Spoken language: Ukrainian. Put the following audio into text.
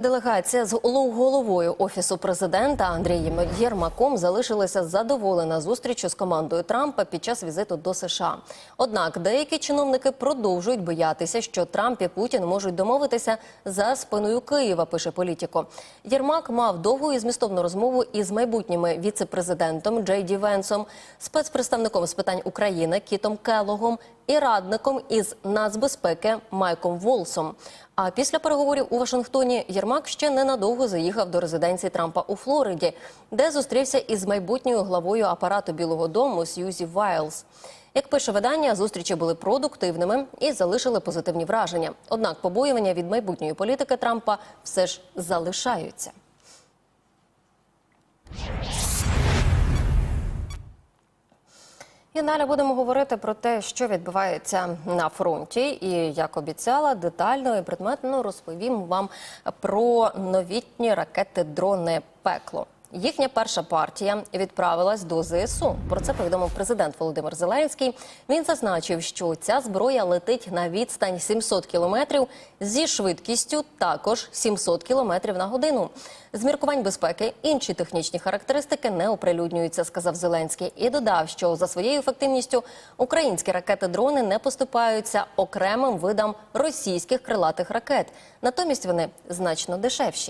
Делегація з головою офісу президента Андрієм Єрмаком залишилася задоволена зустрічю з командою Трампа під час візиту до США. Однак деякі чиновники продовжують боятися, що Трамп і Путін можуть домовитися за спиною Києва. Пише політико. Єрмак мав довгу і змістовну розмову із майбутніми віце-президентом Джей Ді Венсом, спецпредставником з питань України Кітом Келогом і радником із нацбезпеки Майком Волсом. А після переговорів у Вашингтоні Єрмак ще ненадовго заїхав до резиденції Трампа у Флориді, де зустрівся із майбутньою главою апарату Білого Дому Сьюзі Вайлз. Як пише видання, зустрічі були продуктивними і залишили позитивні враження. Однак побоювання від майбутньої політики Трампа все ж залишаються. І далі будемо говорити про те, що відбувається на фронті, і як обіцяла, детально і предметно розповім вам про новітні ракети дрони пекло. Їхня перша партія відправилась до ЗСУ. Про це повідомив президент Володимир Зеленський. Він зазначив, що ця зброя летить на відстань 700 кілометрів зі швидкістю також 700 кілометрів на годину. З міркувань безпеки інші технічні характеристики не оприлюднюються, сказав Зеленський, і додав, що за своєю ефективністю українські ракети-дрони не поступаються окремим видам російських крилатих ракет. Натомість вони значно дешевші.